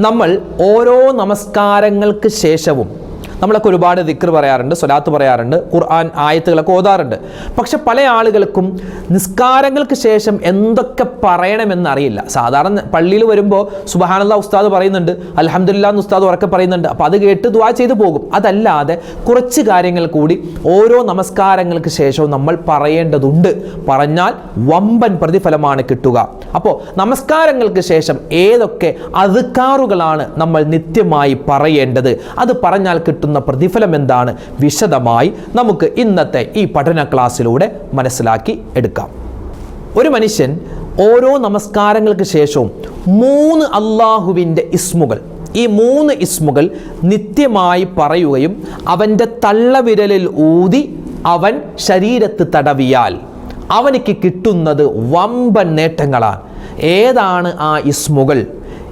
നമ്മൾ ഓരോ നമസ്കാരങ്ങൾക്ക് ശേഷവും നമ്മളൊക്കെ ഒരുപാട് ദിക്ർ പറയാറുണ്ട് സ്വലാത്ത് പറയാറുണ്ട് ഖുർആൻ ആയത്തുകളൊക്കെ ഓതാറുണ്ട്. പക്ഷെ പല ആളുകൾക്കും നിസ്കാരങ്ങൾക്ക് ശേഷം എന്തൊക്കെ പറയണമെന്ന് അറിയില്ല. സാധാരണ പള്ളിയിൽ വരുമ്പോൾ സുബഹാനല്ല ഉസ്താദ് പറയുന്നുണ്ട് അലഹമില്ല ഉസ്താദ് ഉറക്കെ പറയുന്നുണ്ട്. അപ്പോൾ അത് കേട്ട് ദ്വാ ചെയ്തു പോകും. അതല്ലാതെ കുറച്ച് കാര്യങ്ങൾ കൂടി ഓരോ നമസ്കാരങ്ങൾക്ക് ശേഷവും നമ്മൾ പറയേണ്ടതുണ്ട്. പറഞ്ഞാൽ വമ്പൻ പ്രതിഫലമാണ് കിട്ടുക. അപ്പോൾ നമസ്കാരങ്ങൾക്ക് ശേഷം ഏതൊക്കെ അതുക്കാറുകളാണ് നമ്മൾ നിത്യമായി പറയേണ്ടത്? അത് പറഞ്ഞാൽ കിട്ടുന്ന പ്രതിഫലം എന്താണ് വിശദമായി നമുക്ക് ഇന്നത്തെ ഈ പഠന ക്ലാസ്സിലൂടെ മനസ്സിലാക്കി എടുക്കാം. ഒരു മനുഷ്യൻ ഓരോ നമസ്കാരങ്ങൾക്ക് ശേഷവും മൂന്ന് അള്ളാഹുവിന്റെ ഇസ്മുകൾ ഈ മൂന്ന് ഇസ്മുകൾ നിത്യമായി പറയുകയും അവന്റെ തള്ളവിരലിൽ ഊതി അവൻ ശരീരത്ത് തടവിയാൽ അവനിക്ക് കിട്ടുന്നത് വമ്പൻ നേട്ടങ്ങളാണ്. ഏതാണ് ആ ഇസ്മുകൾ?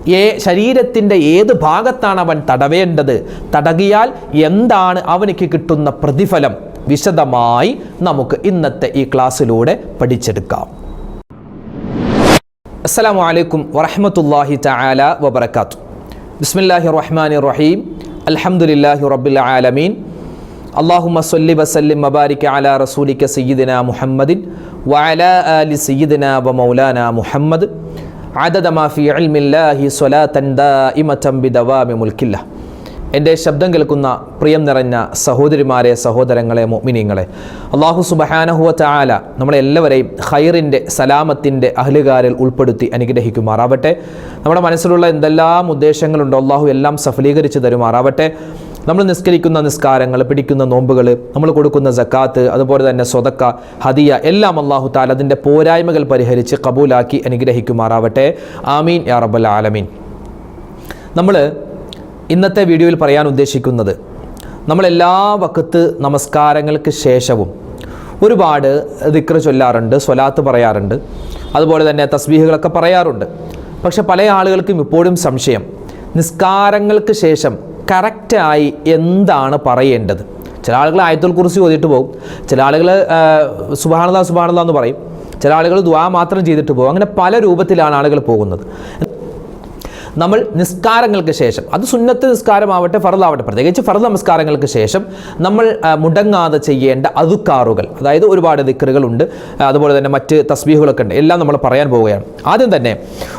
ഏ ശരീരത്തിന്റെ ഏത് ഭാഗത്താണ് അവൻ തടവേണ്ടത്? തടകിയാൽ എന്താണ് അവനിക്ക് കിട്ടുന്ന പ്രതിഫലം? വിശദമായി നമുക്ക് ഇന്നത്തെ ഈ ക്ലാസ്സിലൂടെ പഠിച്ചെടുക്കാം. അസ്സലാമു അലൈക്കും വറഹമത്തല്ലാഹി തആല വബറകാത്തു. ബിസ്മില്ലാഹി റഹ്മാനി റഹീം. അൽഹംദുലില്ലാഹി റബ്ബിൽ ആലമീൻ. അള്ളാഹുമ സല്ലി വസല്ലിം മബാരിക അല റസൂലിക്ക സയ്യിദിന മുഹമ്മദിൻ വഅലാ ആലി സയ്യിദിന വ മൗലാന മുഹമ്മദ്. എന്റെ ശബ്ദം കേൾക്കുന്ന പ്രിയം നിറഞ്ഞ സഹോദരിമാരെ സഹോദരങ്ങളെ മൊമിനിങ്ങളെ അള്ളാഹു സുബഹാനഹുവ ചാല നമ്മളെല്ലാവരെയും ഹൈറിന്റെ സലാമത്തിന്റെ അഹലുകാരിൽ ഉൾപ്പെടുത്തി അനുഗ്രഹിക്കുമാറാവട്ടെ. നമ്മുടെ മനസ്സിലുള്ള എന്തെല്ലാം ഉദ്ദേശങ്ങളുണ്ടോ അള്ളാഹു എല്ലാം സഫലീകരിച്ച് തരുമാറാവട്ടെ. നമ്മൾ നിസ്കരിക്കുന്ന നിസ്കാരങ്ങൾ പിടിക്കുന്ന നോമ്പുകൾ നമ്മൾ കൊടുക്കുന്ന ജക്കാത്ത് അതുപോലെ തന്നെ സ്വതക്ക ഹദിയ എല്ലാം അള്ളാഹു താല അതിന്റെ പോരായ്മകൾ പരിഹരിച്ച് കബൂലാക്കി അനുഗ്രഹിക്കുമാറാവട്ടെ. ആമീൻ യാ റബ്ബൽ ആലമീൻ. നമ്മൾ ഇന്നത്തെ വീഡിയോയിൽ പറയാൻ ഉദ്ദേശിക്കുന്നത് നമ്മളെല്ലാ വക്കത്ത് നമസ്കാരങ്ങൾക്ക് ശേഷവും ഒരുപാട് ദിക്ര ചൊല്ലാറുണ്ട് സ്വലാത്ത് പറയാറുണ്ട് അതുപോലെ തന്നെ തസ്ബീഹുകളൊക്കെ പറയാറുണ്ട്. പക്ഷെ പല ആളുകൾക്കും ഇപ്പോഴും സംശയം നിസ്കാരങ്ങൾക്ക് ശേഷം കറക്റ്റായി എന്താണ് പറയേണ്ടത്? ചില ആളുകൾ ആയത്തുൽ കുറിച്ച് ഓതിയിട്ട് പോകും. ചില ആളുകൾ സുബാനത സുബാനത എന്ന് പറയും. ചില ആളുകൾ ദ്വാ മാത്രം ചെയ്തിട്ട് പോകും. അങ്ങനെ പല രൂപത്തിലാണ് ആളുകൾ പോകുന്നത്. നമ്മൾ നിസ്കാരങ്ങൾക്ക് ശേഷം അത് സുന്നത്ത് നിസ്കാരമാവട്ടെ ഫറലാവട്ടെ പ്രത്യേകിച്ച് ഫറൽ നമസ്കാരങ്ങൾക്ക് ശേഷം നമ്മൾ മുടങ്ങാതെ ചെയ്യേണ്ട അതുക്കാറുകൾ അതായത് ഒരുപാട് ദിക്കറുകളുണ്ട് അതുപോലെ തന്നെ മറ്റ് തസ്ബീഹുകളൊക്കെ ഉണ്ട്. എല്ലാം നമ്മൾ പറയാൻ പോവുകയാണ്. ആദ്യം തന്നെ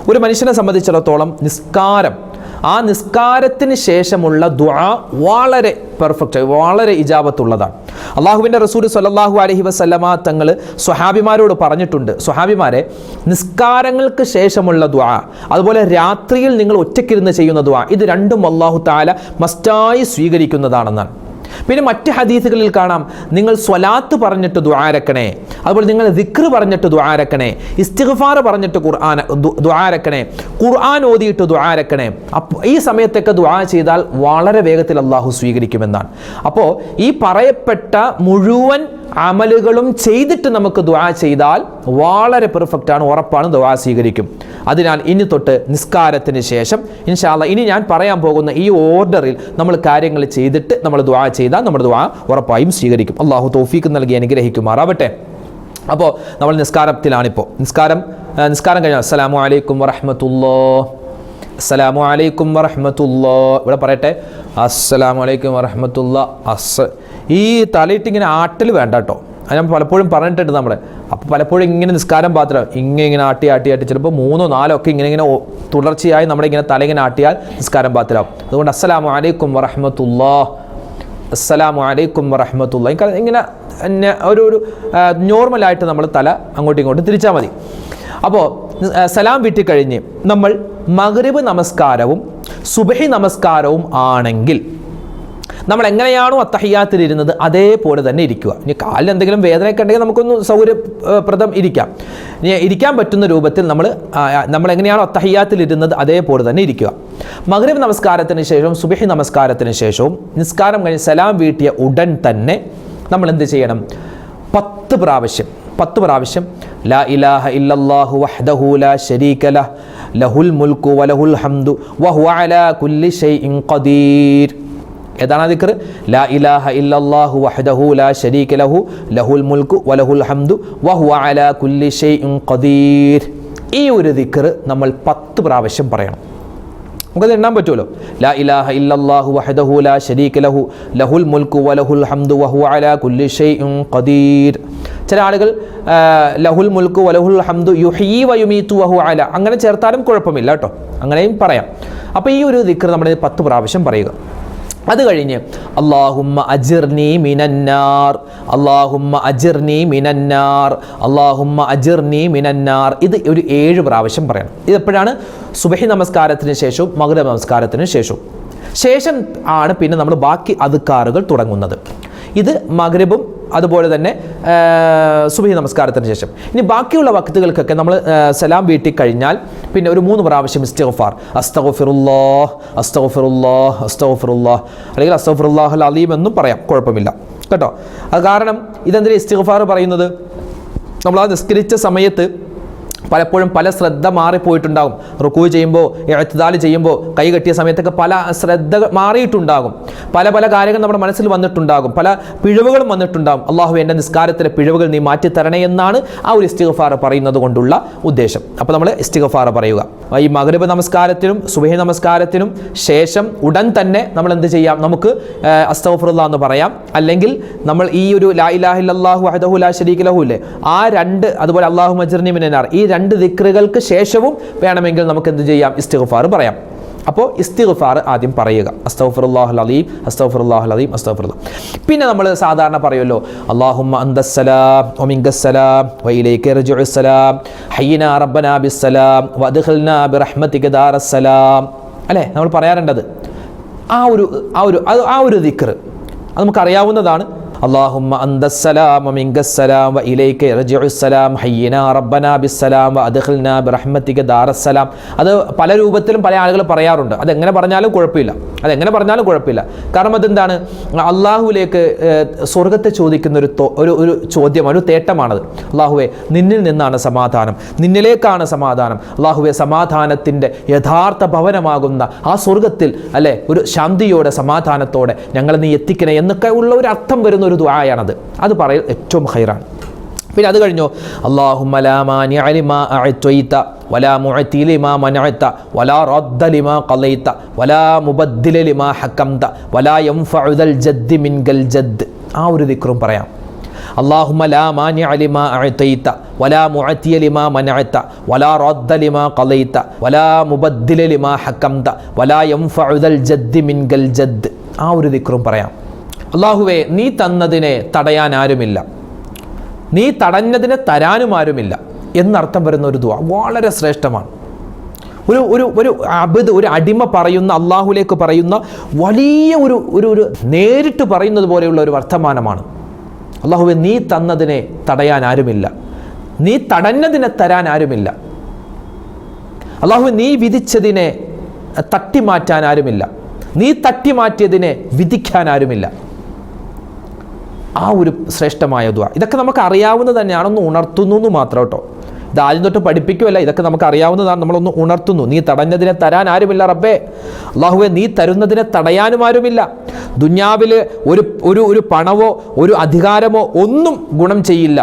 ഒരു മനുഷ്യനെ സംബന്ധിച്ചിടത്തോളം നിസ്കാരം ആ നിസ്കാരത്തിന് ശേഷമുള്ള ദുആ വളരെ പെർഫെക്റ്റ് വളരെ ഇജാബത്തുള്ളതാണ്. അള്ളാഹുവിന്റെ റസൂൽ സല്ലല്ലാഹു അലഹി വസ്ലമ തങ്ങൾ സ്വഹാബിമാരോട് പറഞ്ഞിട്ടുണ്ട്. സ്വഹാബിമാരെ നിസ്കാരങ്ങൾക്ക് ശേഷമുള്ള ദുആ അതുപോലെ രാത്രിയിൽ നിങ്ങൾ ഒറ്റയ്ക്കിരുന്ന് ചെയ്യുന്ന ദുആ ഇത് രണ്ടും അള്ളാഹു താല മസ്റ്റായി സ്വീകരിക്കുന്നതാണെന്നാണ്. പിന്നെ മറ്റ് ഹദീസുകളിൽ കാണാം നിങ്ങൾ സ്വലാത്ത് പറഞ്ഞിട്ട് ദ്വാരക്കണേ അതുപോലെ നിങ്ങൾ ദിക്ർ പറഞ്ഞിട്ട് ദ്വാരക്കണേ ഇസ്തിഗ്ഫാർ പറഞ്ഞിട്ട് ഖുർആൻ ദ്വാരക്കണേ ഖുർആൻ ഓതിയിട്ട് ദ്വാരക്കണേ അപ്പോൾ ഈ സമയത്തൊക്കെ ദ്വാ ചെയ്താൽ വളരെ വേഗത്തിൽ അള്ളാഹു സ്വീകരിക്കുമെന്നാണ്. അപ്പോൾ ഈ പറയപ്പെട്ട മുഴുവൻ അമലുകളും ചെയ്തിട്ട് നമുക്ക് ദുആ ചെയ്താൽ വളരെ പെർഫെക്റ്റ് ആണ് ഉറപ്പാണ് ദുആ സ്വീകരിക്കും. അതിനാൽ ഇനി തൊട്ട് നിസ്കാരത്തിന് ശേഷം ഇൻഷാല്ല ഇനി ഞാൻ പറയാൻ പോകുന്ന ഈ ഓർഡറിൽ നമ്മൾ കാര്യങ്ങൾ ചെയ്തിട്ട് നമ്മൾ ദുആ ചെയ്താൽ നമ്മുടെ ദുആ ഉറപ്പായും സ്വീകരിക്കും. അള്ളാഹു തോഫീക്ക് നൽകി അനുഗ്രഹിക്കുമാറാവട്ടെ. അപ്പോൾ നമ്മൾ നിസ്കാരത്തിലാണിപ്പോൾ നിസ്കാരം നിസ്കാരം കഴിഞ്ഞാൽ അസ്സലാമു അലൈക്കും വറഹ്മത്തുള്ളാ അസ്സലാമു അലൈക്കും വറഹ്മത്തുള്ളാ. ഇവിടെ പറയട്ടെ അസ്സലാമു അലൈക്കും വറഹ്മത്തുള്ളാ. അസ്. ഈ തലയിട്ടിങ്ങനെ ആട്ടൽ വേണ്ട കേട്ടോ. അത് ഞാൻ പലപ്പോഴും പറഞ്ഞിട്ടുണ്ട് നമ്മളെ. അപ്പോൾ പലപ്പോഴും ഇങ്ങനെ നിസ്കാരം പാത്രം ഇങ്ങനെ ഇങ്ങനെ ആട്ടി ആട്ടി ആട്ടി ചിലപ്പോൾ മൂന്നോ നാലോ ഒക്കെ ഇങ്ങനെ ഇങ്ങനെ തുടർച്ചയായി നമ്മുടെ ഇങ്ങനെ തല ഇങ്ങനെ ആട്ടിയാൽ നിസ്കാരം പാത്രമാവും അതുകൊണ്ട് അസ്സലാമു അലൈക്കും വറഹ്മത്തുള്ളാ. അസ്സലാമു അലൈക്കും വറഹ്മത്തുള്ളാ. ഇങ്ങനെ ഒരു ഒരു നോർമലായിട്ട് നമ്മൾ തല അങ്ങോട്ടും ഇങ്ങോട്ടും തിരിച്ചാൽ മതി. അപ്പോൾ സലാം വിട്ടിക്കഴിഞ്ഞ് നമ്മൾ മഗ്രിബ് നമസ്കാരവും സുബഹി നമസ്കാരവും ആണെങ്കിൽ നമ്മൾ എങ്ങനെയാണോ അത്തഹയ്യാത്തിലിരുന്നത് അതേപോലെ തന്നെ ഇരിക്കുക. ഇനി കാലിൽ എന്തെങ്കിലും വേദനയൊക്കെ ഉണ്ടെങ്കിൽ നമുക്കൊന്ന് സൗകര്യപ്രദം ഇരിക്കാം. ഇനി ഇരിക്കാൻ പറ്റുന്ന രൂപത്തിൽ നമ്മൾ നമ്മൾ എങ്ങനെയാണോ അത്തഹയ്യാത്തിലിരുന്നത് അതേപോലെ തന്നെ ഇരിക്കുക. മഗ്രിബ് നമസ്കാരത്തിന് ശേഷവും സുബഹി നമസ്കാരത്തിന് ശേഷവും നിസ്കാരം കഴിഞ്ഞ് സലാം വീട്ടിയ ഉടൻ തന്നെ നമ്മൾ എന്ത് ചെയ്യണം? പത്ത് പ്രാവശ്യം പത്ത് പ്രാവശ്യം ലാ ഇലാഹ ഇല്ലല്ലാഹു വഹ്ദഹു ലാ ശരീക ലഹ് ലഹുൽ മുൽക്കു വലഹുൽ ഹംദു വഹുവ അലാ കുല്ലി ഷൈഇൻ ഖദീർ. ഏതാണ് ദിക്ർ? ലാ ഇലാഹ ഇല്ലല്ലാഹു വഹ്ദഹു ലാ ശരീക ലഹു ലഹുൽ മുൽക്കു വലഹുൽ ഹംദു വഹുവ അലാ കുല്ലി ഷൈഇൻ ഖദീർ. ഈ ഒരു ദിക്ർ നമ്മൾ പത്ത് പ്രാവശ്യം പറയണം. നമുക്കത് എണ്ണാൻ പറ്റുമല്ലോ. ലാ ഇലാഹ ഇല്ലല്ലാഹു വഹദഹു ലാ ശരീക ലഹു. ലഹുൽ മുൽക്കു വലഹുൽ ഹംദു വഹു അലാ കുല്ലി ഷൈഇൻ ഖദീർ. ചില ആളുകൾ ലഹുൽ മുൽക്കു വലഹുൽ ഹംദു യുഹീ വയുമീത്തു വഹു അല. അങ്ങനെ ചേർത്താലും കുഴപ്പമില്ല കേട്ടോ. അങ്ങനെയും പറയാം. അപ്പോൾ ഈ ഒരു ദിക്കർ നമ്മൾ പത്ത് പ്രാവശ്യം പറയുക. അത് കഴിഞ്ഞ് അള്ളാഹുമ്മ അജിർനി മിനന്നാർ അള്ളാഹുമ്മ അജിർനി മിനന്നാർ അള്ളാഹുമ്മ അജിർനി മിനന്നാർ. ഇത് ഒരു ഏഴ് പ്രാവശ്യം പറയണം. ഇത് എപ്പോഴാണ്? സുബഹി നമസ്കാരത്തിന് ശേഷവും മകര നമസ്കാരത്തിന് ശേഷവും. ശേഷം ആണ് പിന്നെ നമ്മൾ ബാക്കി അതുക്കാറുകൾ തുടങ്ങുന്നത്. ഇത് മകരബും അതുപോലെ തന്നെ സുബഹി നമസ്കാരത്തിന് ശേഷം. ഇനി ബാക്കിയുള്ള വക്തുകൾക്കൊക്കെ നമ്മൾ സലാം വീട്ടി കഴിഞ്ഞാൽ പിന്നെ ഒരു മൂന്ന് പ്രാവശ്യം ഇസ്തഗഫാർ. അസ്തഗഫിറുല്ലാ അസ്തഗഫിറുല്ലാ അസ്തഗഫിറുല്ലാ അല്ലെങ്കിൽ അസ്തഗ്ഫിറുല്ലാഹ് അലീം എന്നും പറയാം കുഴപ്പമില്ല. കേട്ടോ? അത് കാരണം ഇതെന്തിനാ ഇസ്തിഗ്ഫാർ പറയുന്നത്? നമ്മൾ ആ നിസ്കരിച്ച സമയത്ത് പലപ്പോഴും പല ശ്രദ്ധ മാറിപ്പോയിട്ടുണ്ടാകും. റുക്കൂ ചെയ്യുമ്പോൾ എഴുത്തുതാൽ ചെയ്യുമ്പോൾ കൈ കെട്ടിയ സമയത്തൊക്കെ പല ശ്രദ്ധ മാറിയിട്ടുണ്ടാകും. പല പല കാര്യങ്ങൾ നമ്മുടെ മനസ്സിൽ വന്നിട്ടുണ്ടാകും. പല പിഴവുകളും വന്നിട്ടുണ്ടാകും. അള്ളാഹു എന്റെ നിസ്കാരത്തിലെ പിഴവുകൾ നീ മാറ്റി തരണേ എന്നാണ് ആ ഒരു ഇസ്തിഗഫാർ പറയുന്നത് കൊണ്ടുള്ള ഉദ്ദേശം. അപ്പോൾ നമ്മൾ ഇസ്തിഗഫാർ പറയുക. ഈ മകരബ് നമസ്കാരത്തിനും സുബഹി നമസ്കാരത്തിനും ശേഷം ഉടൻ തന്നെ നമ്മൾ എന്ത് ചെയ്യാം? നമുക്ക് അസ്തഫറുല്ല എന്ന് പറയാം. അല്ലെങ്കിൽ നമ്മൾ ഈ ഒരു ലാ ഇലാഹില്ലാഹു അഹദഹു ലാ ഷരീഖ് ലഹു ഇല്ലേ? ആ രണ്ട് അതുപോലെ അള്ളാഹു മജർനിമിനാർ ഈ രണ്ട് ദിക്റുകൾക്ക് ശേഷവും വേണമെങ്കിൽ നമുക്ക് എന്ത് ചെയ്യാം? ഇസ്തിഗ്ഫാർ പറയാം. അപ്പോൾ ഇസ്തിഗ്ഫാർ ആദ്യം പറയുക. അസ്തഫറുല്ലാഹു അലീം അസ്തഫറുല്ലാഹു അലീം അസ്തഫുറുല്ല പിന്നെ നമ്മൾ സാധാരണ പറയുമല്ലോ അള്ളാഹുമ്മ അന്തസ്സലാം ഒമിങ്കസ്സലാം വയിലേക്ക് റജുസലാം ഹയ്യന റബ്ബന ബിസ്സലാം വദ്ഖൽന ബിറഹ്മതിക ദാറസ്സലാം അല്ലേ? നമ്മൾ പറയാറുണ്ടത്. ആ ഒരു ആ ഒരു ആ ഒരു ദിക്ർ അത് നമുക്കറിയാവുന്നതാണ് اللهم أنت السلام ومنك السلام وإليك يرجع السلام حينا ربنا بالسلام وأدخلنا برحمتك دار السلام അത് പല രൂപത്തിലും പല ആളുകൾ പറയാറുണ്ട് അതെങ്ങനെ പറഞ്ഞാലും കുഴപ്പമില്ല അതെങ്ങനെ പറഞ്ഞാലും കുഴപ്പമില്ല കാരണം അതെന്താണ് അള്ളാഹുവിലേക്ക് ഏഹ്, സ്വർഗത്തെ ചോദിക്കുന്ന ഒരു തോ- ഒരു ഒരു ചോദ്യം ഒരു തേട്ടമാണത് അള്ളാഹുവെ നിന്നിൽ നിന്നാണ് സമാധാനം നിന്നിലേക്കാണ് സമാധാനം അള്ളാഹുവെ സമാധാനത്തിൻ്റെ യഥാർത്ഥ ഭവനമാകുന്ന ആ സ്വർഗത്തിൽ അല്ലെ ഒരു ശാന്തിയോടെ സമാധാനത്തോടെ ഞങ്ങളെ നീ എത്തിക്കണേ എന്നൊക്കെ ഉള്ള ഒരു അർത്ഥം വരുന്ന ഒരു ദ്വായാണത് അത് പറയൽ ഏറ്റവും ഹൈറാണ് പിന്നെ അത് കഴിഞ്ഞു അള്ളാഹുമ്മ ലാ മാനിഅ ലിമാ അഅ്തൈത വലാ മുഅതി ലിമാ മനഅത വലാ റദ്ദ ലിമാ ഖളൈത വലാ മുബദ്ദില ലിമാ ഹക്കംത വലാ യൻഫഉ ദൽ ജദ്ദി മിൻകൽ ജദ്ദ് ആ ഒരു ദിക്റും പറയാം اللهم لا مانع لما أعطيت ولا معطي لما منعت ولا رد لما قضيت ولا مبدل لما حكمت ولا ينفع ذا الجد منك الجد ആ ഒരു ദിക്റും പറയാം അള്ളാഹുവേ നീ തന്നതിനെ തടയാൻ ആരുമില്ല. നീ തടഞ്ഞതിനെ തരാനും ആരുമില്ല എന്നർത്ഥം വരുന്ന ഒരു ദുവ വളരെ ശ്രേഷ്ഠമാണ്. ഒരു ഒരു ഒരു അബദ് ഒരു അടിമ പറയുന്ന അള്ളാഹുലേക്ക് പറയുന്ന വലിയ ഒരു ഒരു ഒരു നേരിട്ട് പറയുന്നത് പോലെയുള്ള ഒരു വർത്തമാനമാണ്. അള്ളാഹുവെ നീ തന്നതിനെ തടയാൻ ആരുമില്ല. നീ തടഞ്ഞതിനെ തരാൻ ആരുമില്ല. അള്ളാഹു നീ വിധിച്ചതിനെ തട്ടിമാറ്റാൻ ആരുമില്ല. നീ തട്ടിമാറ്റിയതിനെ വിധിക്കാൻ ആരുമില്ല. ആ ഒരു ശ്രേഷ്ഠമായ ദ്വ ഇതൊക്കെ നമുക്ക് അറിയാവുന്നത് തന്നെയാണെന്ന് ഉണർത്തുന്നു എന്ന് മാത്രം കേട്ടോ. ഇത് ആദ്യം തൊട്ട് പഠിപ്പിക്കുമല്ല ഇതൊക്കെ നമുക്ക് അറിയാവുന്നതാണ് നമ്മളൊന്ന് ഉണർത്തുന്നു. നീ തടഞ്ഞതിനെ തരാൻ ആരുമില്ല റബ്ബേ. അള്ളാഹുവെ നീ തരുന്നതിനെ തടയാനും ആരുമില്ല. ദുന്യാവിൽ ഒരു ഒരു ഒരു പണവോ ഒരു അധികാരമോ ഒന്നും ഗുണം ചെയ്യില്ല.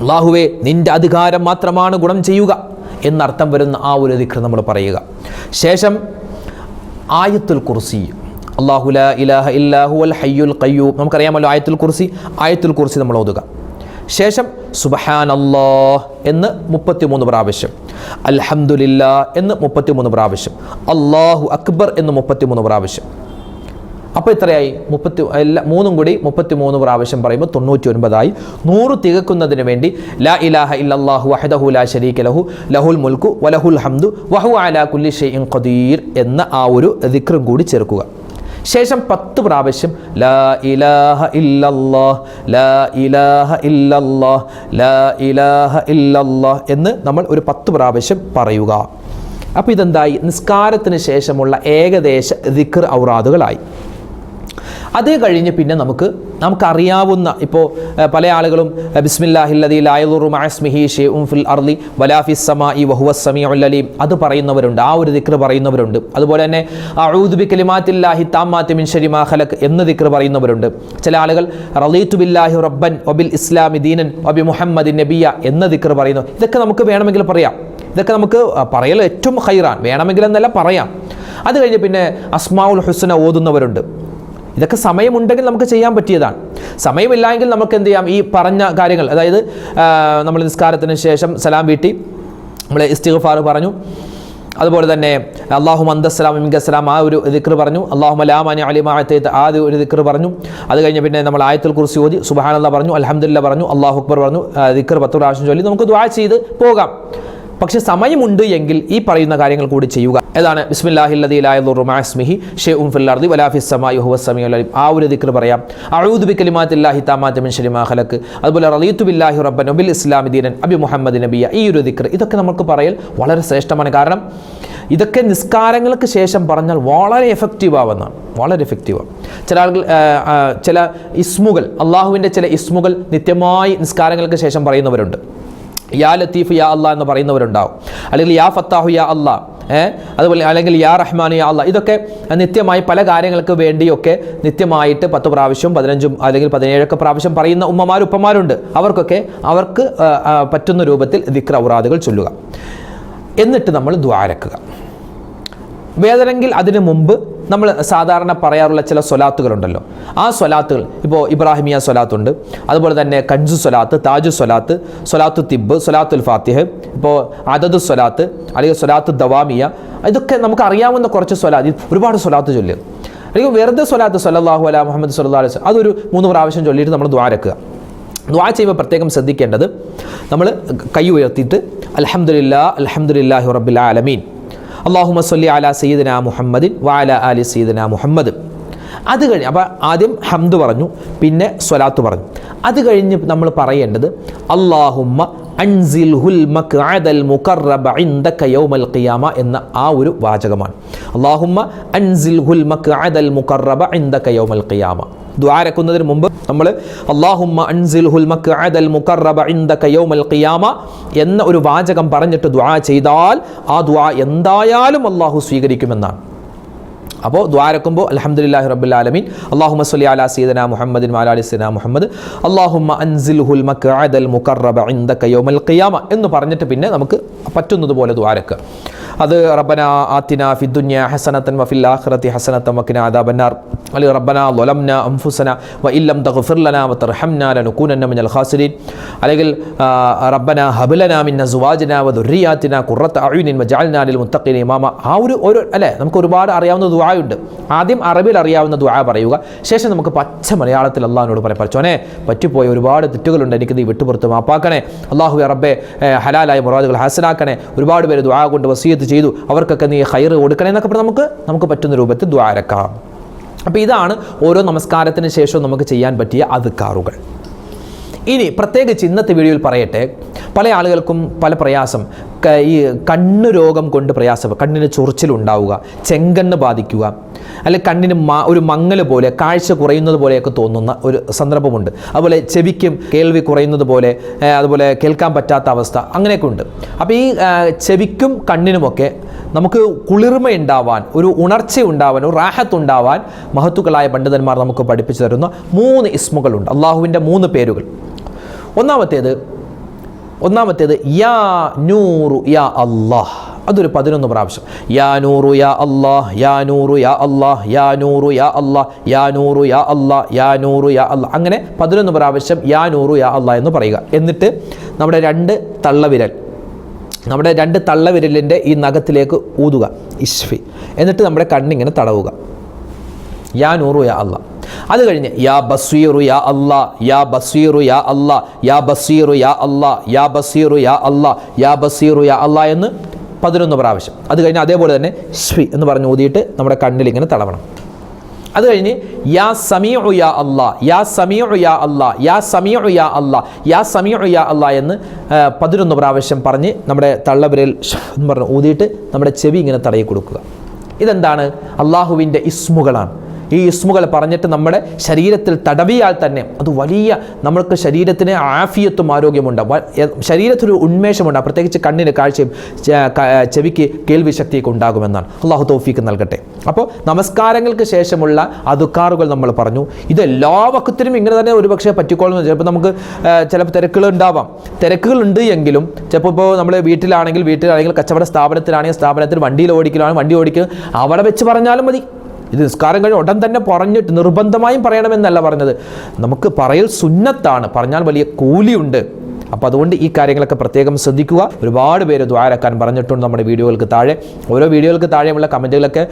അള്ളാഹുവെ നിന്റെ അധികാരം മാത്രമാണ് ഗുണം ചെയ്യുക എന്നർത്ഥം വരുന്ന ആ ഒരു ദിക്ർ നമ്മൾ പറയുക. ശേഷം ആയത്തുൽ കുർസി അള്ളാഹു ലാ ഇലാഹ ഇല്ലാഹു അൽ ഹയ്യുൽ കയ്യൂ നമുക്കറിയാമല്ലോ ആയത്തുൽ കുർസി. ആയത്തുൽ കുർസി നമ്മൾ ഓതുക. ശേഷം സുബഹാൻ അല്ലാഹ് എന്ന് മുപ്പത്തിമൂന്ന് പ്രാവശ്യം. അൽഹംദുലില്ലാ എന്ന് മുപ്പത്തിമൂന്ന് പ്രാവശ്യം. അള്ളാഹു അക്ബർ എന്ന് മുപ്പത്തിമൂന്ന് പ്രാവശ്യം. അപ്പോൾ ഇത്രയായി മുപ്പത്തി എല്ലാ മൂന്നും കൂടി മുപ്പത്തി മൂന്ന് പ്രാവശ്യം പറയുമ്പോൾ തൊണ്ണൂറ്റി ഒൻപതായി നൂറ് തികക്കുന്നതിന് വേണ്ടി ലാ ഇലാഹ ഇല്ലാഹു വഹദഹു ലാ ശരീക ലഹു ലഹുൽ മുൽക്കു വലഹുൽ ഹംദു വഹു അലാ കുല്ലി ഷൈഇൻ ഖദീർ എന്ന ആ ഒരു ദിക്റും കൂടി ചേർക്കുക. ശേഷം പത്ത് പ്രാവശ്യം ലാ ഇലാഹ ഇല്ലല്ലാഹ് ലാ ഇലാഹ ഇല്ലല്ലാഹ് ലാ ഇലാഹ ഇല്ലല്ലാഹ് എന്ന് നമ്മൾ ഒരു പത്ത് പ്രാവശ്യം പറയുക. അപ്പോൾ ഇതെന്തായി? നിസ്കാരത്തിന് ശേഷമുള്ള ഏകദേശ ദിക്ർ ഔറാദുകളായി. അതേ കഴിഞ്ഞ് പിന്നെ നമുക്ക് നമുക്കറിയാവുന്ന ഇപ്പോൾ പല ആളുകളും ബിസ്മില്ലാഹില്ലതി ലായുറുമാസ്മിഹി ഷെയ്ഉം ഫിൽ അർലി വലാഫി സമായി വഹുവ സമീഉൽ അലീം. അത് പറയുന്നവരുണ്ട് ആ ഒരു ദിക്ർ പറയുന്നവരുണ്ട്. അതുപോലെ തന്നെ അഊദു ബി കലിമാത്തില്ലാഹി താമാത്തി മിൻ ശരി മാ എന്ന് ദിക്ർ പറയുന്നവരുണ്ട്. ചില ആളുകൾ റലീത്തു ബില്ലാഹി റബ്ബൻ ഒബിൽ ഇസ്ലാമി ദീനൻ ഒബി മുഹമ്മദ് നബിയ എന്ന ദിക്ർ പറയുന്നു. ഇതൊക്കെ നമുക്ക് വേണമെങ്കിൽ പറയാം. ഇതൊക്കെ നമുക്ക് പറയൽ ഏറ്റവും ഹൈറാൻ വേണമെങ്കിൽ എന്നല്ല പറയാം. അത് കഴിഞ്ഞ് പിന്നെ അസ്മാഉൽ ഹുസ്ന ഓതുന്നവരുണ്ട്. ഇതൊക്കെ സമയമുണ്ടെങ്കിൽ നമുക്ക് ചെയ്യാൻ പറ്റിയതാണ്. സമയമില്ലായെങ്കിൽ നമുക്ക് എന്ത് ചെയ്യാം? ഈ പറഞ്ഞ കാര്യങ്ങൾ അതായത് നമ്മൾ നിസ്കാരത്തിന് ശേഷം സലാം വീട്ടി. നമ്മൾ ഇസ്തിഗ്ഫാർ പറഞ്ഞു. അതുപോലെ തന്നെ അള്ളാഹു അന്തസ്സലാം ഇമിങ്കസ്സലാം ആ ഒരു ദിക്ർ പറഞ്ഞു. അള്ളാഹു മലാമാനി അലിമാഅത്തേത്ത് ആ ഒരു ദിക്ർ പറഞ്ഞു. അത് കഴിഞ്ഞ് പിന്നെ നമ്മൾ ആയത്തിൽ കുറിച്ച് ഓതി സുബഹാനല്ല പറഞ്ഞു അലഹമില്ല പറഞ്ഞു അള്ളാഹു അക്ബർ പറഞ്ഞു ദിക്ർ പത്ത് പ്രാവശ്യം ചൊല്ലി നമുക്ക് ദ്വാ ചെയ്ത് പോകാം. പക്ഷേ സമയമുണ്ട് എങ്കിൽ ഈ പറയുന്ന കാര്യങ്ങൾ കൂടി ചെയ്യുക. ഏതാണ്? ബിസ്മില്ലാഹില്ലദിലായുറുമാസ്മിഹി ഷേ ഉം ഫില്ലാർദി വലാഫിസ് സമായി ഹുവസ് സമീ അലീം. ആ ഒരു ദിക്ർ പറയാം. അഴൂദ് ബി കലിമാത്തില്ലാഹി താമാത്തമിൻ മിൻ ശരി മാ ഖലക്ക് അതുപോലെ റലീത്തു ബില്ലാഹി റബ്ബൻ നബിൽ ഇസ്ലാമി ദീനൻ അബി മുഹമ്മദ് നബിയ. ഈ ഒരു ദിക്ർ ഇതൊക്കെ നമുക്ക് പറയൽ വളരെ ശ്രേഷ്ഠമാണ്. കാരണം ഇതൊക്കെ നിസ്കാരങ്ങൾക്ക് ശേഷം പറഞ്ഞാൽ വളരെ എഫക്റ്റീവ് ആവുന്നതാണ്. വളരെ എഫക്റ്റീവ് ചില ആളുകൾ ചില ഇസ്മുകൾ അള്ളാഹുവിന്റെ ചില ഇസ്മുകൾ നിത്യമായി നിസ്കാരങ്ങൾക്ക് ശേഷം പറയുന്നവരുണ്ട്. യാ ലത്തീഫ് യാ അള്ളാ എന്ന് പറയുന്നവരുണ്ടാവും. അല്ലെങ്കിൽ യാ ഫത്താഹു യാ അള്ളാ ഏഹ് അതുപോലെ അല്ലെങ്കിൽ യാ റഹ്മാൻ യാ അള്ളാ ഇതൊക്കെ നിത്യമായി പല കാര്യങ്ങൾക്ക് വേണ്ടിയൊക്കെ നിത്യമായിട്ട് പത്ത് പ്രാവശ്യം പതിനഞ്ചും അല്ലെങ്കിൽ പതിനേഴൊക്കെ പ്രാവശ്യം പറയുന്ന ഉമ്മമാർ ഉപ്പമാരുണ്ട്. അവർക്കൊക്കെ അവർക്ക് പറ്റുന്ന രൂപത്തിൽ ദിക്ര ഔറാദുകൾ ചൊല്ലുക. എന്നിട്ട് നമ്മൾ ദ്വാരക്കുക വേദനെങ്കിൽ അതിനു മുമ്പ് നമ്മൾ സാധാരണ പറയാറുള്ള ചില സ്വലാത്തുകളുണ്ടല്ലോ. ആ സ്വലാത്തുകൾ ഇപ്പോൾ ഇബ്രാഹിമിയ സ്വലാത്തുണ്ട് അതുപോലെ തന്നെ കഞ്ചു സ്വലാത്ത് താജു സ്വലാത്ത് സ്വലാത്തു തിബ് സ്വലാത്തുൽ ഫാത്തിഹ് ഇപ്പോൾ അതത് സ്വലാത്ത് അല്ലെങ്കിൽ സ്വലാത്ത് ദവാമിയ ഇതൊക്കെ നമുക്ക് അറിയാവുന്ന കുറച്ച് സ്വലാത്ത് ഒരുപാട് സ്വലാത്ത് ചൊല്ലുക അല്ലെങ്കിൽ വെറുതെ സ്വലാത്ത് സല്ലല്ലാഹു അല മുഹമ്മദ് സല്ലാ അലൈഹി അതൊരു മൂന്ന് പ്രാവശ്യം ചൊല്ലിയിട്ട് നമ്മൾ ദ്വാരക്കുക ദ്വാ ചെയ്യുമ്പോൾ പ്രത്യേകം ശ്രദ്ധിക്കേണ്ടത് നമ്മൾ കൈ ഉയർത്തിയിട്ട് അൽഹംദുലില്ലാ അൽഹംദുലില്ലാഹി റബ്ബിൽ ആലമീൻ അള്ളാഹുമ സല്ലി അല സയ്യിദന മുഹമ്മദിൻ വാല അലി സയ്യിദന മുഹമ്മദ്. അത് കഴിഞ്ഞ് അപ്പോൾ ആദ്യം ഹംദ് പറഞ്ഞു പിന്നെ സ്വലാത്ത് പറഞ്ഞു. അത് കഴിഞ്ഞ് നമ്മൾ പറയേണ്ടത് അള്ളാഹുമ്മ അൻസിൽഹുൽ മഖ്അദൽ മുഖറബ ഇൻദക യൗമൽ ഖിയാമ എന്ന ആ ഒരു വാചകമാണ്. അള്ളാഹുമ്മ അൻസിൽഹുൽ മഖ്അദൽ മുഖറബ ഇൻദക യൗമൽ ഖിയാമ. ദ്വാരക്കുന്നതിന് മുമ്പ് നമ്മൾ അള്ളാഹുമ്മ അൻസിൽഹുൽ അദൽ മുഖറബ ഇൻദക യൗമൽ ഖിയാമ എന്ന ഒരു വാചകം പറഞ്ഞിട്ട് ദ്വാ ചെയ്താൽ ആ ദ്വാ എന്തായാലും അള്ളാഹു സ്വീകരിക്കുമെന്നാണ്. അപ്പോൾ ദ്വാരക്കുമ്പോൾ അലഹമുല്ലാഹി റബ്ബുൽ ആലമീൻ. അള്ളാഹുമ സ്വല്ലി അലാ സീദന മുഹമ്മദിൻ മാലാലി സീന മുഹമ്മദ്. അള്ളാഹുമ്മ അൻസിൽഹുൽ മഖ്അദൽ മുഖറബ ഇൻദക യൗമൽ ഖിയാമ എന്ന് പറഞ്ഞിട്ട് പിന്നെ നമുക്ക് പറ്റുന്നതുപോലെ ദ്വാരക്കുക അത് റബ്ബന ആത്തിന ഫിദ്ദുന്യ ഹസനത്തൻ വഫിൽ ആഹ്റത്തി ഹസനത്തൻ വക്കിന അദാബന്നാർ അലി റബ്ബന ലൊലംന അംഫുസന വ ഇല്ലം തഗ്ഫിർലന വ തർഹംന ലനകൂനന്ന മിനൽ ഖാസിരീൻ. അല്ലെങ്കിൽ റബ്ബന റബ്ബന മിന മിൻ അസ്വാജിന ഖുറത ഖുറത്ത അയുനിൻ ജഅൽന ലിൽ മുത്തഖീന ഇമാമ. ആ ഒരു ഒരു അല്ലേ നമുക്ക് ഒരുപാട് അറിയാവുന്ന ദുആയുണ്ട്. ആദ്യം അറബിയിൽ അറിയാവുന്ന ദുആ പറയുക. ശേഷം നമുക്ക് പച്ച മലയാളത്തിൽ അള്ളാഹിനോട് പറയാം. പഠിച്ചോനെ പറ്റിപ്പോയ ഒരുപാട് തെറ്റുകളുണ്ട്. എനിക്ക് നീ വിട്ടുപുറത്ത് മാപ്പാക്കണേ. അള്ളാഹു റബ്ബെ ഹലാലായ മുറാദുകൾ ഹാസനാക്കണേ ഒരുപാട് പേര് ദുആ കൊണ്ട് വസീയത്ത് ചെയ്തു അവർക്കൊക്കെ നീ ഹൈർ കൊടുക്കണേ എന്നൊക്കെ പറഞ്ഞ് നമുക്ക് നമുക്ക് പറ്റുന്ന രൂപത്തിൽ ദ്വാരക്കാം അപ്പോൾ ഇതാണ് ഓരോ നമസ്കാരത്തിന് ശേഷവും നമുക്ക് ചെയ്യാൻ പറ്റിയ അതുക്കാറുകൾ ഇനി പ്രത്യേകിച്ച് ഇന്നത്തെ വീഡിയോയിൽ പറയട്ടെ. പല ആളുകൾക്കും പല പ്രയാസം. ഈ കണ്ണ് രോഗം കൊണ്ട് പ്രയാസം കണ്ണിന് ചൊറിച്ചിലുണ്ടാവുക ചെങ്കണ്ണ് ബാധിക്കുക അല്ലെങ്കിൽ കണ്ണിന് ഒരു മങ്ങൽ പോലെ കാഴ്ച കുറയുന്നത് പോലെയൊക്കെ തോന്നുന്ന ഒരു സന്ദർഭമുണ്ട്. അതുപോലെ ചെവിക്കും കേൾവി കുറയുന്നത് പോലെ അതുപോലെ കേൾക്കാൻ പറ്റാത്ത അവസ്ഥ അങ്ങനെയൊക്കെ ഉണ്ട്. അപ്പോൾ ഈ ചെവിക്കും കണ്ണിനുമൊക്കെ നമുക്ക് കുളിർമ ഉണ്ടാവാൻ ഒരു ഉണർച്ച ഉണ്ടാവാൻ ഒരു റാഹത്ത് ഉണ്ടാവാൻ മഹത്തുക്കളായ പണ്ഡിതന്മാർ നമുക്ക് പഠിപ്പിച്ചു തരുന്ന മൂന്ന് ഇസ്മുകളുണ്ട്. അള്ളാഹുവിന്റെ മൂന്ന് പേരുകൾ. ഒന്നാമത്തേത് ഒന്നാമത്തേത് യാ നൂറു യാ അള്ളാഹ് അതൊരു പതിനൊന്ന് പ്രാവശ്യം. യാ നൂറു യാ അള്ളാഹ് യാ നൂറു യാ അള്ളാഹ് യാ നൂറു യാ അള്ളാഹ് യാ നൂറു യാ അള്ളാഹ് യാ നൂറു യാ അള്ളാഹ് അങ്ങനെ പതിനൊന്ന് പ്രാവശ്യം യാ നൂറു യാ അള്ളാഹ് എന്ന് പറയുക. എന്നിട്ട് നമ്മുടെ രണ്ട് തള്ളവിരൽ നമ്മുടെ രണ്ട് തള്ളവിരലിന്റെ ഈ നഖത്തിലേക്ക് ഊതുക ഇഷ്ഫി എന്നിട്ട് നമ്മുടെ കണ്ണിങ്ങനെ തടവുക. യാ നൂറു യാ അല്ല അത് കഴിഞ്ഞ് യാ ബസീറു യാ അല്ലാ യാ ബസീറു യാ അല്ലാ യാ ബസീറു യാ അല്ലാ യാ ബസീറു യാ അല്ലാ യാ ബസീറു യാ അല്ലാ എന്ന് പതിനൊന്ന് പ്രാവശ്യം. അത് കഴിഞ്ഞ് അതേപോലെ തന്നെ ഷ്വി എന്ന് പറഞ്ഞ് ഊതിയിട്ട് നമ്മുടെ കണ്ണിൽ ഇങ്ങനെ തടവണം. അത് കഴിഞ്ഞ് യാ സമീഉ യാ അല്ലാ യാ സമീഉ യാ അല്ലാ യാ സമീഉ യാ അല്ലാ യാ സമീഉ യാ അല്ലാ എന്ന് പതിനൊന്ന് പ്രാവശ്യം പറഞ്ഞ് നമ്മുടെ തള്ളവിരൽ എന്ന് പറഞ്ഞ് ഊതിയിട്ട് നമ്മുടെ ചെവി ഇങ്ങനെ തടയി കൊടുക്കുക ഇതെന്താണ്? അള്ളാഹുവിന്റെ ഇസ്മുകളാണ്. ഈ ഇസ്മുകൾ പറഞ്ഞിട്ട് നമ്മുടെ ശരീരത്തിൽ തടവിയാൽ തന്നെ അത് വലിയ നമ്മൾക്ക് ശരീരത്തിന് ആഫിയത്തും ആരോഗ്യമുണ്ട്. ശരീരത്തിന് ഉന്മേഷമുണ്ട്. പ്രത്യേകിച്ച് കണ്ണിന് കാഴ്ചയും ചെവിക്ക് കേൾവി ശക്തിയൊക്കെ ഉണ്ടാകുമെന്നാണ്. അള്ളാഹു തോഫീക്ക് നൽകട്ടെ. അപ്പോൾ നമസ്കാരങ്ങൾക്ക് ശേഷമുള്ള അതുക്കാറുകൾ നമ്മൾ പറഞ്ഞു. ഇത് എല്ലാ വക്കത്തിനും ഇങ്ങനെ തന്നെ ഒരുപക്ഷെ പറ്റിക്കോളും. ചിലപ്പോൾ നമുക്ക് ചിലപ്പോൾ തിരക്കുകൾ ഉണ്ടാവാം. തിരക്കുകൾ ഉണ്ട് എങ്കിലും ചിലപ്പോൾ ഇപ്പോൾ നമ്മൾ വീട്ടിലാണെങ്കിൽ വീട്ടിലാണെങ്കിൽ കച്ചവട സ്ഥാപനത്തിലാണെങ്കിൽ സ്ഥാപനത്തിൽ വണ്ടിയിൽ ഓടിക്കലാണ് വണ്ടി ഓടിക്കുക അവിടെ വെച്ച് പറഞ്ഞാലും മതി. ഇത് നിസ്കാരം കഴിഞ്ഞ് ഉടൻ തന്നെ പറഞ്ഞിട്ട് നിർബന്ധമായും പറയണമെന്നല്ല പറഞ്ഞത്. നമുക്ക് പറയൽ സുന്നത്താണ്. പറഞ്ഞാൽ വലിയ കൂലിയുണ്ട്. അപ്പോൾ അതുകൊണ്ട് ഈ കാര്യങ്ങളൊക്കെ പ്രത്യേകം ശ്രദ്ധിക്കുക. ഒരുപാട് പേര് ദ്വാരക്കാൻ പറഞ്ഞിട്ടുണ്ട് നമ്മുടെ വീഡിയോകൾക്ക് താഴെ. ഓരോ വീഡിയോകൾക്ക് താഴെയുള്ള കമന്റുകളൊക്കെ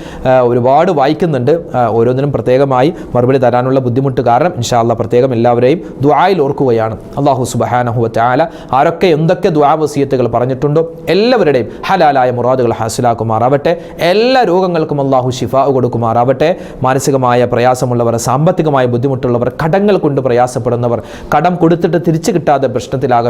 ഒരുപാട് വായിക്കുന്നുണ്ട്. ഓരോന്നിനും പ്രത്യേകമായി മറുപടി തരാനുള്ള ബുദ്ധിമുട്ട് കാരണം ഇൻഷാല്ല പ്രത്യേകം എല്ലാവരെയും ദ്വായിൽ ഓർക്കുകയാണ്. അള്ളാഹു സുബഹാനഹു ചാല ആരൊക്കെ എന്തൊക്കെ ദ്വാ വസീയത്തുകൾ പറഞ്ഞിട്ടുണ്ടോ എല്ലാവരുടെയും ഹലാലായ മുറാദുകൾ ഹാസിലാക്കുമാറാവട്ടെ. എല്ലാ രോഗങ്ങൾക്കും അള്ളാഹു ഷിഫ കൊടുക്കുമാറാവട്ടെ. മാനസികമായ പ്രയാസമുള്ളവർ സാമ്പത്തികമായ ബുദ്ധിമുട്ടുള്ളവർ കടങ്ങൾ കൊണ്ട് പ്രയാസപ്പെടുന്നവർ കടം കൊടുത്തിട്ട് തിരിച്ചു കിട്ടാതെ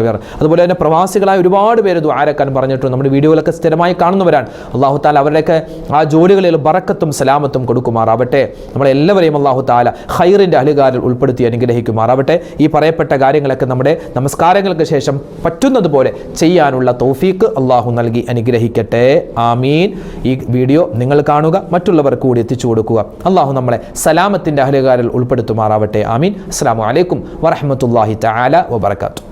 പ്രശ്നത്തിലാകവർ അതുപോലെ തന്നെ പ്രവാസികളായ ഒരുപാട് പേര് ദ്വാരക്കാൻ പറഞ്ഞിട്ടുണ്ട്. നമ്മുടെ വീഡിയോകളൊക്കെ സ്ഥിരമായി കാണുന്നവരാണ്. അള്ളാഹു താല അവരുടെയൊക്കെ ആ ജോലികളിൽ ബറക്കത്തും സലാമത്തും കൊടുക്കുമാറാവട്ടെ. നമ്മളെല്ലാവരെയും അള്ളാഹു താല ഹൈറിന്റെ അലുകാരിൽ ഉൾപ്പെടുത്തി അനുഗ്രഹിക്കുമാറാവട്ടെ. ഈ പറയപ്പെട്ട കാര്യങ്ങളൊക്കെ നമ്മുടെ നമസ്കാരങ്ങൾക്ക് ശേഷം പറ്റുന്നതുപോലെ ചെയ്യാനുള്ള തോഫീക്ക് അള്ളാഹു നൽകി അനുഗ്രഹിക്കട്ടെ. ആമീൻ. ഈ വീഡിയോ നിങ്ങൾ കാണുക മറ്റുള്ളവർ കൂടി എത്തിച്ചു കൊടുക്കുക. അള്ളാഹു നമ്മളെ സലാമത്തിന്റെ അഹലുകാരിൽ ഉൾപ്പെടുത്തുമാറാവട്ടെ. ആമീൻ. അസ്സാം വലൈക്കും വറഹമത്തല്ലാഹി താല വബറകാതുഹു.